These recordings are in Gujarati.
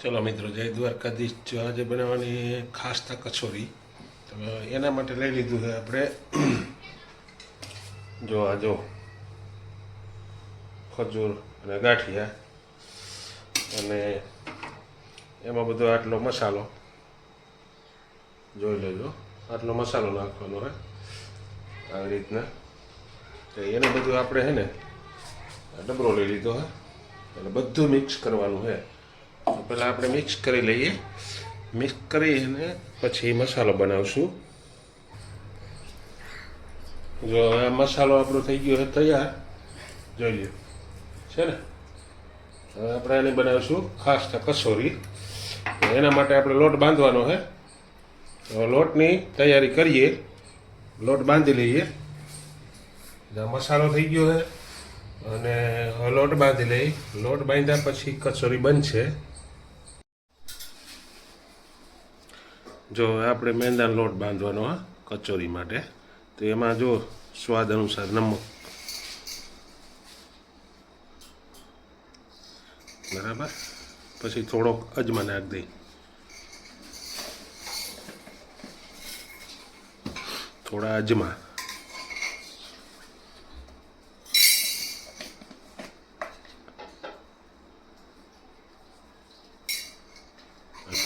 ચલો મિત્રો, જય દ્વારકાધીશ જો આજે બનાવવાની ખાસ્તા કચોરી તો એના માટે લઈ લીધું છે આપણે. જો આ જો ખજૂર અને ગાંઠિયા અને એમાં બધો આટલો મસાલો. જોઈ લેજો, આટલો મસાલો નાખવાનો હે આવી રીતના. તો એને બધું આપણે હે ને ડબરો લઈ લીધો હે એટલે બધું મિક્સ કરવાનું છે. પહેલાં આપણે મિક્સ કરી લઈએ. મિક્સ કરીને પછી મસાલો બનાવશું. જો આ મસાલો આપણો થઈ ગયો છે તૈયાર. જોઈ લ્યો છે ને? હવે આપણે એને બનાવીશું ખાસ કસોરી. એના માટે આપણે લોટ બાંધવાનો છે. તો લોટની તૈયારી કરીએ. લોટ બાંધી લઈએ. મસાલો થઈ ગયો છે. અને લોટ બાંધી લઈ લોટ બાંધ્યા પછી કચોરી બનશે. જો આપણે મેંદાનો લોટ બાંધવાનો, હા, કચોરી માટે. તો એમાં જો સ્વાદ અનુસાર નમક. બરાબર? પછી થોડોક અજમા નાખ દઈ. થોડા અજમા.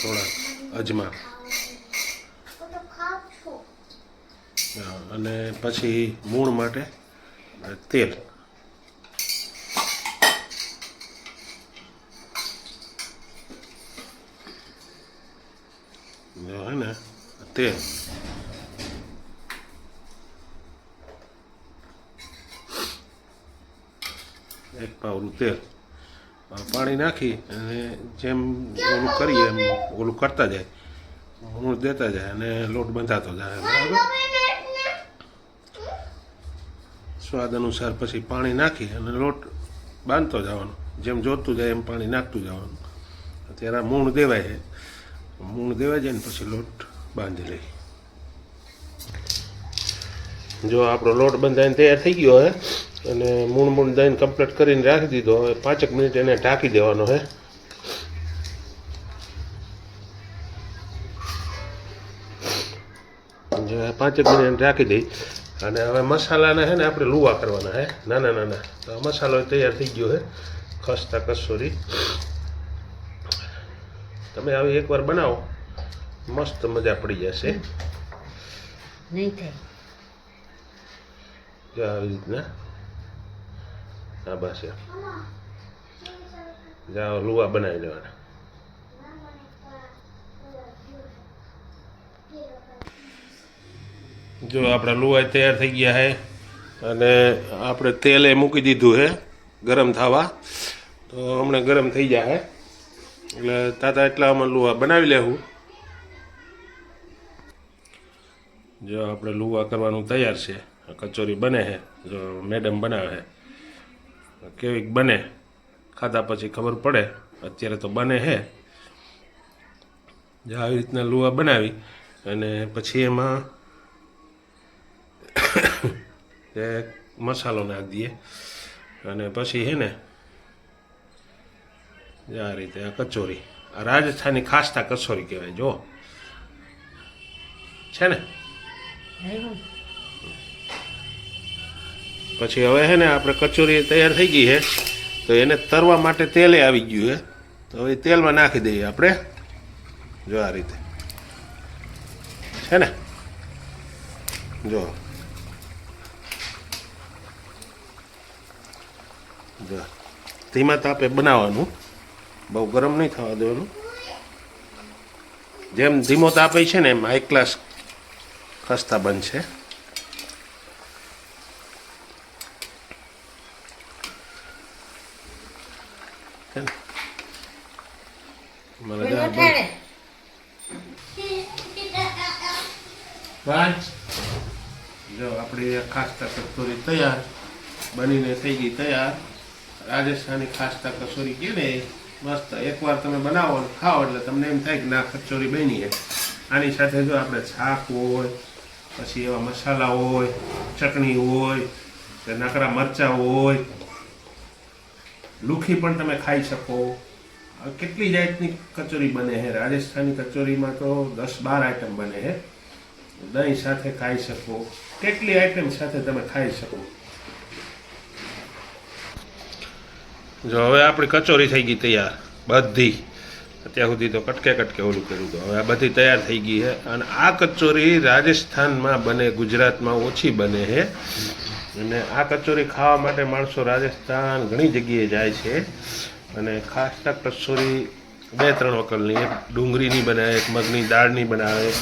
થોડા અજમા હા, અને પછી મૂળ માટે તેલ. જો હે ને, તેલ. એક પાવરું તેલ. પાણી નાખી અને જેમ ઓલું કરીએ એમ ઓલું કરતા જાય. મૂળ દેતા જાય અને લોટ બંધાતો જાય. બરાબર? સ્વાદ અનુસાર પછી પાણી નાખી અને લોટ બાંધતો જવાનો. જેમ જોતું જાય એમ પાણી નાખતું જવાનું. અત્યારે આ મૂણ દેવાય છે. મૂણ દેવાય જાય ને પછી લોટ બાંધી લઈ જો આપણો લોટ બંધાઈને તૈયાર થઈ ગયો હે, અને મૂણ મૂણ દઈને કમ્પ્લીટ કરીને રાખી દીધો હવે પાંચેક મિનિટ એને ઢાંકી દેવાનો હે. પાંચેક મિનિટ રાખી દઈ. અને હવે મસાલાને છે ને આપણે લુવા કરવાના હે. નાના નાના. તો આ મસાલો તૈયાર થઈ ગયો હે. ખસ્તા કસોરી તમે આવી એકવાર બનાવો. મસ્ત મજા પડી જશે. નહીં થાય. જો આવી રીતના. આ બસ. જાઓ લુવા બનાવી લેવાના. જો આપણા લુવાઈ તૈયાર થઈ ગયા છે અને આપણે તેલે મૂકી દીધું છે ગરમ થવા. તો હમણાં ગરમ થઈ જાય એટલે તાતા એટલા અમે લુવા બનાવી લેવું જો આપણે લુવા કરવાનું તૈયાર છે. કચોરી બને છે જો મેડમ બનાવે છે કેવીક બને, ખાધા પછી ખબર પડે. અત્યારે તો બને છે જે આવી રીતના લુવા બનાવી, અને પછી એમાં એ મસાલો નાખી દઈએ. અને પછી હે ને આ રીતે આ કચોરી. આ રાજસ્થાની ખાસ્તા કચોરી કહેવાય જો છે ને? પછી હવે છે ને આપણે કચોરી તૈયાર થઈ ગઈ છે તો એને તરવા માટે તેલે આવી ગયું છે તો હવે તેલમાં નાખી દઈએ આપણે. જો આ રીતે. છે ને? જો. ધીમા તાપે બનાવવાનું. બહુ ગરમ નહીં થવા દેવાનું. જેમ ધીમો તાપે છે ને એમ હાઈ ક્લાસ ખસ્તા બનશે. જા આપણી ખાસ્તા કચોરી તૈયાર. બનીને થઈ ગઈ તૈયાર. રાજસ્થાની ખાસ્તા કચોરી કે ને મસ્ત એકવાર તમે બનાવો અને ખાઓ એટલે તમને એમ થાય કે ના, કચોરી બની આની સાથે જો આપણે શાક હોય, પછી એવા મસાલા હોય, ચટણી હોય, કે નકરા મરચાં હોય, લુખી પણ તમે ખાઈ શકો. કેટલી જાતની કચોરી બને છે રાજસ્થાની કચોરીમાં તો દસ બાર આઈટમ બને છે દહીં સાથે ખાઈ શકો. કેટલી આઈટમ સાથે તમે ખાઈ શકો? જો હવે આપણી કચોરી થઈ ગઈ તૈયાર, બધી. અત્યાર સુધી તો કટકે કટકે ઓલું કર્યું હતું. હવે આ બધી તૈયાર થઈ ગઈ છે. અને આ કચોરી રાજસ્થાનમાં બને, ગુજરાતમાં ઓછી બને છે. અને આ કચોરી ખાવા માટે માણસો રાજસ્થાન ઘણી જગ્યાએ જાય છે. અને ખાસ તો કચોરી બે, ત્રણ વકલની એક ડુંગળીની બનાવે, એક મગની દાળની બનાવે.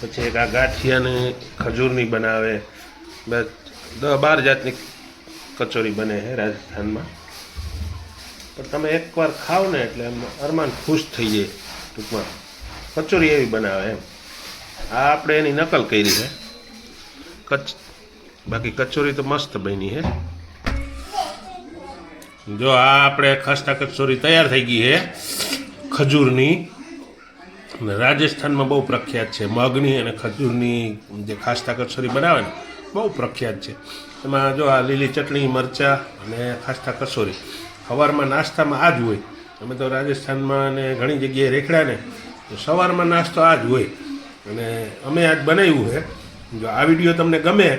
પછી એક આ ગાંઠિયાની ખજૂરની બનાવે. બસ દસ, બાર જાતની કચોરી બને છે રાજસ્થાનમાં. પણ તમે એકવાર ખાઓ ને એટલે એમ અરમાન ખુશ થઈ જાય ટૂંકમાં. કચોરી એવી બનાવે એમ. આ આપણે એની નકલ કરી છે. કચ, બાકી કચોરી તો મસ્ત બની છે. જો આ આપણે ખસ્તા કચોરી તૈયાર થઈ ગઈ છે ખજૂરની. રાજસ્થાનમાં બહુ પ્રખ્યાત છે. મગની અને ખજૂરની જે ખાસ્તા કચોરી બનાવે ને બહુ પ્રખ્યાત છે. એમાં જો આ લીલી ચટણી, મરચાં અને ખાસ્તા કસોરી સવારમાં નાસ્તામાં આ જ હોય. અમે તો રાજસ્થાનમાં અને ઘણી જગ્યાએ રેખડા ને તો સવારમાં નાસ્તો આ જ હોય. અને અમે આજ બનાવ્યું છે. જો આ વીડિયો તમને ગમે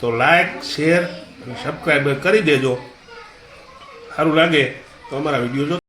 તો લાઈક, શેર અને સબસ્ક્રાઈબ કરી દેજો. સારું લાગે તો અમારા વીડિયો જો